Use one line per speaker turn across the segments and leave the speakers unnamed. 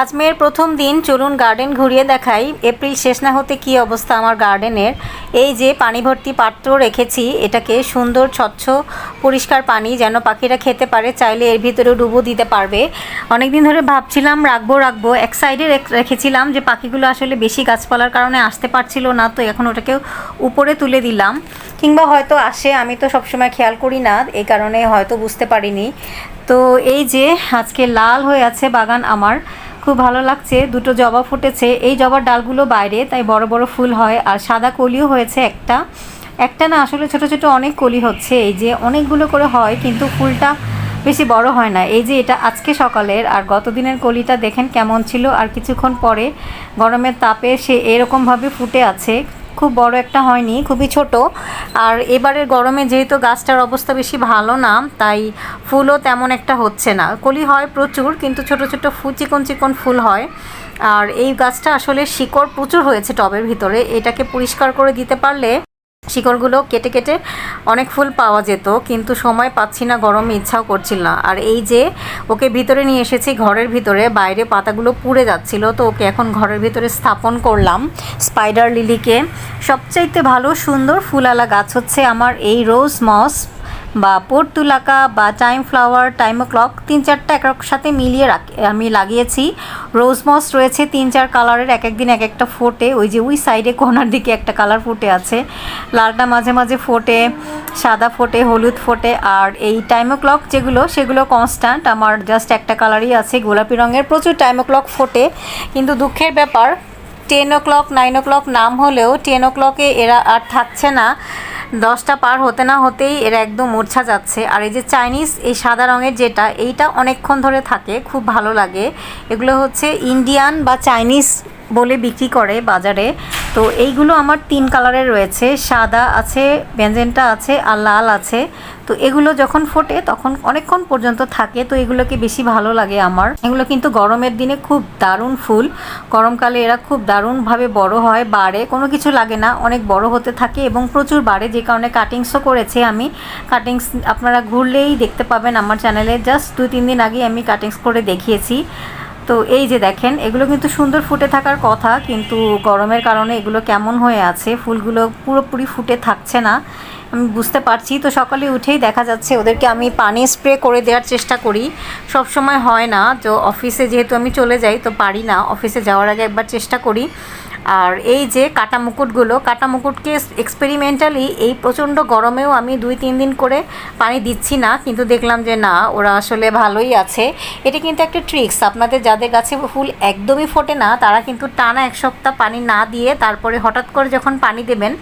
আজ মেয়ের প্রথম দিন চলুন গার্ডেন ঘুরিয়ে দেখাই। এপ্রিল শেষ না হতে কী অবস্থা আমার গার্ডেনের? এই যে পানি ভর্তি পাত্র রেখেছি, এটাকে সুন্দর, স্বচ্ছ, পরিষ্কার পানি যেন পাখিরা খেতে পারে, চাইলে এর ভিতরে ডুবো দিতে পারবে। অনেক দিন ধরে ভাবছিলাম, রাখব রাখব। এক সাইডে রেখেছিলাম যে পাখিগুলো আসলে বেশি গাছপালার কারণে আসতে পারছিল না, তো এখন ওটাকে উপরে তুলে দিলাম। কিংবা হয়তো আসে, আমি তো সবসময় খেয়াল করি না, এই কারণে হয়তো বুঝতে পারিনি। তো এই যে, আজকে লাল হয়ে আছে বাগান আমার, খুব ভালো লাগছে, দুটো জবা ফুটেছে। এই জবার ডালগুলো বাইরে, তাই বড় বড় ফুল হয়, আর সাদা কলিও হয়েছে একটা। একটা না, আসলে ছোট ছোট অনেক কলি হচ্ছে, এই যে অনেকগুলো করে হয়, কিন্তু ফুলটা বেশি বড় হয় না। এই যে এটা আজকে সকালের, আর গত দিনের কলিটা দেখেন কেমন ছিল, আর কিছুক্ষণ পরে গরমের তাপে সে এরকমভাবে ফুটে আছে। খুব বড় একটা হয়নি, খুবই ছোট। আর এবারের গরমে যেহেতু গাছটার অবস্থা বেশি ভালো না, তাই ফুলও তেমন একটা হচ্ছে না। কলি হয় প্রচুর, কিন্তু ছোট ছোট ফুল, চিকন চিকন ফুল হয়। আর এই গাছটা আসলে শিকড় প্রচুর হয়েছে টবের ভিতরে, এটাকে পরিষ্কার করে দিতে পারলে শিকড়গুলো কেটে কেটে অনেক ফুল পাওয়া যেত, কিন্তু সময় পাচ্ছি না, গরম ইচ্ছাও করছিল না। আর এই যে ওকে ভিতরে নিয়ে এসেছি, ঘরের ভিতরে, বাইরে পাতাগুলো পুড়ে যাচ্ছিল, তো ওকে এখন ঘরের ভিতরে স্থাপন করলাম স্পাইডার লিলিকে। সবচাইতে ভালো সুন্দর ফুলালা গাছ হচ্ছে আমার এই রোজ মস বা পর্তুলাকা বা টাইম ফ্লাওয়ার, টাইম ক্লক, তিন চারটা এক সাথে মিলিয়ে রাখ, আমি লাগিয়েছি। রোজ মস রয়েছে তিন চার কালারের, এক এক দিন এক একটা ফোটে। ওই যে ওই সাইডে কোনার দিকে একটা কালার ফুটে আছে। লালটা মাঝে মাঝে ফোটে, সাদা ফোটে, হলুদ ফোটে। আর এই টাইম ক্লক যেগুলো, সেগুলো কনস্ট্যান্ট আমার জাস্ট একটা কালারই আছে, গোলাপি রঙের। প্রচুর টাইম ক্লক ফোটে। কিন্তু দুঃখের ব্যাপার ten o'clock nine o'clock নাম হলেও টেন ও ক্লকে এরা আর থাকছে না। দশটা পার হতে না হতেই এরা একদম মূর্ছা যাচ্ছে। আর এই যে চাইনিজ, এই সাদা রঙের যেটা, এইটা অনেকক্ষণ ধরে থাকে, খুব ভালো লাগে। এগুলো হচ্ছে ইন্ডিয়ান বা চাইনিজ বলে বিক্রি করে বাজারে। তো এইগুলো আমার তিন কালারের রয়েছে। সাদা আছে, ব্যঞ্জনটা আছে আর লাল আছে। তো এগুলো যখন ফোটে তখন অনেকক্ষণ পর্যন্ত থাকে। তো এগুলোকে বেশি ভালো লাগে আমার। এগুলো কিন্তু গরমের দিনে খুব দারুণ ফুল। গরমকালে এরা খুব দারুণভাবে বড় হয়, বাড়ে। কোনো কিছু লাগে না, অনেক বড় হতে থাকে এবং প্রচুর বাড়ে। যে কারণে কাটিংসও করেছে আমি। কাটিংস আপনারা ঘুরলেই দেখতে পাবেন আমার চ্যানেলে জাস্ট দুই তিন দিন আগে আমি কাটিংস করে দেখিয়েছি। তো এই যে দেখেন, এগুলো কিন্তু সুন্দর ফুটে থাকার কথা, কিন্তু গরমের কারণে এগুলো কেমন হয়ে আছে, ফুলগুলো পুরোপুরি ফুটে থাকছে না। আমি বুঝতে পারছি। তো সকালে উঠেই দেখা যাচ্ছে ওদেরকে আমি পানি স্প্রে করে দেওয়ার চেষ্টা করি। সব সময় হয় না। তো অফিসে যেহেতু আমি চলে যাই, তো পারি না। অফিসে যাওয়ার আগে একবার চেষ্টা করি। আর এই যে কাটা মুকুটগুলো, কাটা মুকুটকে এক্সপেরিমেন্টালি এই প্রচণ্ড গরমেও আমি দুই, তিন দিন করে পানি দিচ্ছি না। কিন্তু দেখলাম যে না, ওরা আসলে ভালোই আছে। এটা কিন্তু একটা ট্রিক্স আপনাদের যাদের গাছে ফুল একদমই ফোটে না, তারা কিন্তু টানা এক সপ্তাহ পানি না দিয়ে তারপরে হঠাৎ করে যখন পানি দেবেন,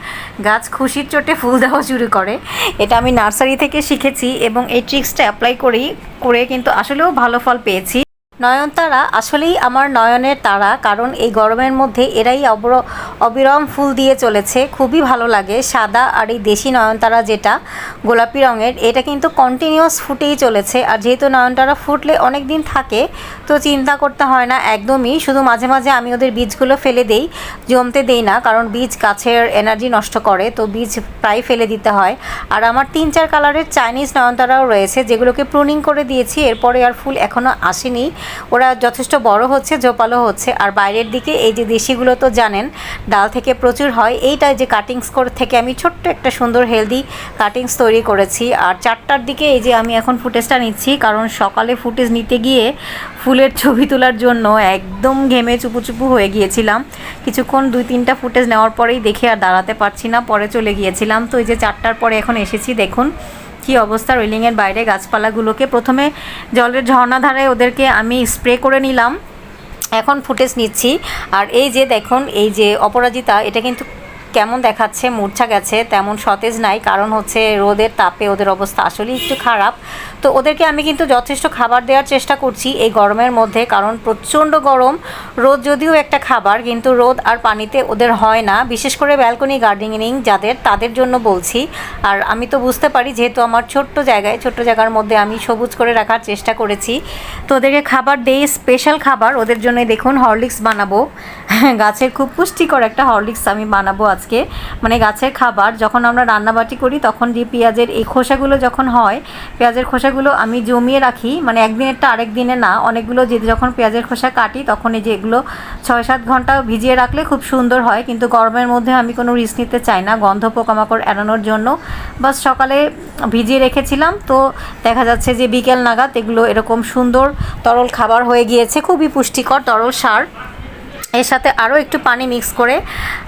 গাছ খুশির চোটে ফুল দেওয়া করে। এটা আমি নার্সারি থেকে শিখেছি এবং এই ট্রিক্সটা অ্যাপ্লাই করেই করে কিন্তু আসলেও ভালো ফল পেয়েছি। নয়নতারা আসলেই আমার নয়নের তারা, কারণ এই গরমের মধ্যে এরাই অবর, অবিরম ফুল দিয়ে চলেছে। খুবই ভালো লাগে, সাদা আর এই দেশি নয়নতারা যেটা, গোলাপি রঙের, এটা কিন্তু কন্টিনিউয়াস ফুটেই চলেছে। আর যেহেতু নয়নতারা ফুটলে অনেক দিন থাকে, তো চিন্তা করতে হয় না, একদমই। শুধু মাঝে মাঝে আমি ওদের বীজগুলো ফেলে দেই, জমতে দেই না, কারণ বীজ গাছের এনার্জি নষ্ট করে, তো বীজ প্রায় ফেলে দিতে হয়। আর আমার তিন চার কালারের চাইনিজ নয়নতারাও রয়েছে, যেগুলোকে প্রুনিং করে দিয়েছি, এরপরে আর ফুল এখনও আসেনি। ওরা যথেষ্ট বড় হচ্ছে, জোপালো হচ্ছে। আর বাইরের দিকে এই যে দেশিগুলো তো জানেন, ডাল থেকে প্রচুর হয়। এইটাই যে কাটিংস করে থেকে আমি ছোট্ট একটা সুন্দর হেলদি কাটিংস তৈরি করেছি। আর চারটার দিকে এই যে আমি এখন ফুটেজটা নিচ্ছি, কারণ সকালে ফুটেজ নিতে গিয়ে ফুলের ছবি তোলার জন্য একদম ঘেমে চুপু চুপু হয়ে গিয়েছিলাম। কিছুক্ষণ দুই তিনটা ফুটেজ নেওয়ার পরেই দেখে আর দাঁড়াতে পারছি না, পরে চলে গিয়েছিলাম। তো এই যে চারটার পরে এখন এসেছি, দেখুন। কি অবস্থা রেলিংয়ের বাইরে গাছপালাগুলোকে? প্রথমে জলের ঝর্ণাধারে ওদেরকে আমি স্প্রে করে নিলাম। এখন ফুটেজ নিচ্ছি। আর এই যে দেখুন, এই যে অপরাজিতা, এটা কিন্তু কেমন দেখাচ্ছে, মূর্ছা গেছে, তেমন সতেজ নাই, কারণ হচ্ছে রোদের তাপে ওদের অবস্থা আসলেই একটু খারাপ। তো ওদেরকে আমি কিন্তু যথেষ্ট খাবার দেওয়ার চেষ্টা করছি এই গরমের মধ্যে, কারণ প্রচণ্ড গরম। রোদ যদিও একটা খাবার, কিন্তু রোদ আর পানিতে ওদের হয় না। বিশেষ করে ব্যালকনি গার্ডেনিং যাদের, তাদের জন্য বলছি। আর আমি তো বুঝতে পারি, যেহেতু আমার ছোট্ট জায়গায়, ছোট্ট জায়গার মধ্যে আমি সবুজ করে রাখার চেষ্টা করেছি। তো ওদেরকে খাবার দেই স্পেশাল খাবার। ওদের জন্য দেখুন হরলিক্স বানাবো। গাছের খুব পুষ্টিকর একটা হরলিক্স আমি বানাবো আজ আজকে মানে গাছের খাবার, যখন আমরা রান্নাবাটি করি, তখন যে পেঁয়াজের এই খোসাগুলো যখন হয়, পেঁয়াজের খোসাগুলো আমি জমিয়ে রাখি মানে একদিনেরটা আরেক দিনে না, অনেকগুলো যে যখন পেঁয়াজের খোসা কাটি, তখন এই যে এগুলো ছয় সাত ঘণ্টা ভিজিয়ে রাখলে খুব সুন্দর হয়, কিন্তু গরমের মধ্যে আমি কোনো রিস্ক নিতে চাই না, গন্ধ পোকামাকড় এড়ানোর জন্য। বাস সকালে ভিজিয়ে রেখেছিলাম, তো দেখা যাচ্ছে যে বিকেল নাগাদ এগুলো এরকম সুন্দর তরল খাবার হয়ে গিয়েছে, খুবই পুষ্টিকর তরল সার। এর সাথে আরও একটু পানি মিক্স করে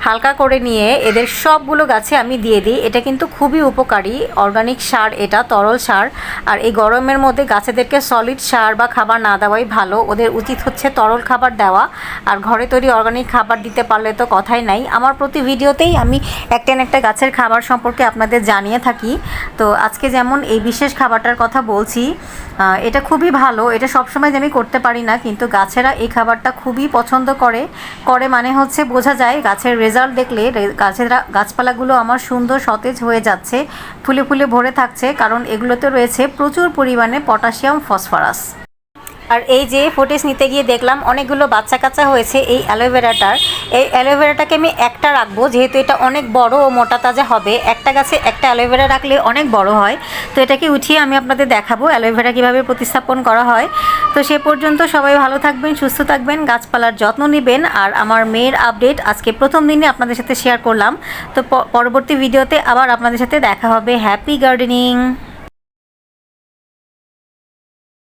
হালকা করে নিয়ে এদের সবগুলো গাছে আমি দিয়ে দিই। এটা কিন্তু খুবই উপকারী। অর্গানিক সার এটা, তরল সার। আর এই গরমের মধ্যে গাছেদেরকে সলিড সার বা খাবার না দেওয়াই ভালো। ওদের উচিত হচ্ছে তরল খাবার দেওয়া। আর ঘরে তৈরি অর্গানিক খাবার দিতে পারলে তো কথাই নাই। আমার প্রতি ভিডিওতেই আমি একটা না একটা গাছের খাবার সম্পর্কে আপনাদের জানিয়ে থাকি। তো আজকে যেমন এই বিশেষ খাবারটার কথা বলছি এটা খুবই ভালো। এটা সবসময় যে আমি করতে পারি না, কিন্তু গাছেরা এই খাবারটা খুবই পছন্দ করে। করে মানে হচ্ছে বোঝা যায় গাছের রেজাল্ট দেখলে গাছের গাছপালাগুলো আমার সুন্দর সতেজ হয়ে যাচ্ছে, ফুলে ফুলে ভরে থাকছে, কারণ এগুলোতে রয়েছে প্রচুর পরিমাণে পটাশিয়াম, ফসফরাস। আর এই যে ফুটেজ নিতে গিয়ে দেখলাম, অনেকগুলো বাচ্চা কাচ্চা হয়েছে এই অ্যালোভেরাটার এই অ্যালোভেরাটাকে আমি একটা রাখব, যেহেতু এটা অনেক বড় ও মোটা তাজা হবে। একটা গাছে একটা অ্যালোভেরা রাখলে অনেক বড় হয়। তো এটাকে উঠিয়ে আমি আপনাদের দেখাবো অ্যালোভেরা কীভাবে প্রতিস্থাপন করা হয়। তো সে পর্যন্ত সবাই ভালো থাকবেন, সুস্থ থাকবেন, গাছপালার যত্ন নেবেন। আর আমার মেয়ের আপডেট আজকে প্রথম দিনে আপনাদের সাথে শেয়ার করলাম। তো পরবর্তী ভিডিওতে আবার আপনাদের সাথে দেখা হবে। Happy gardening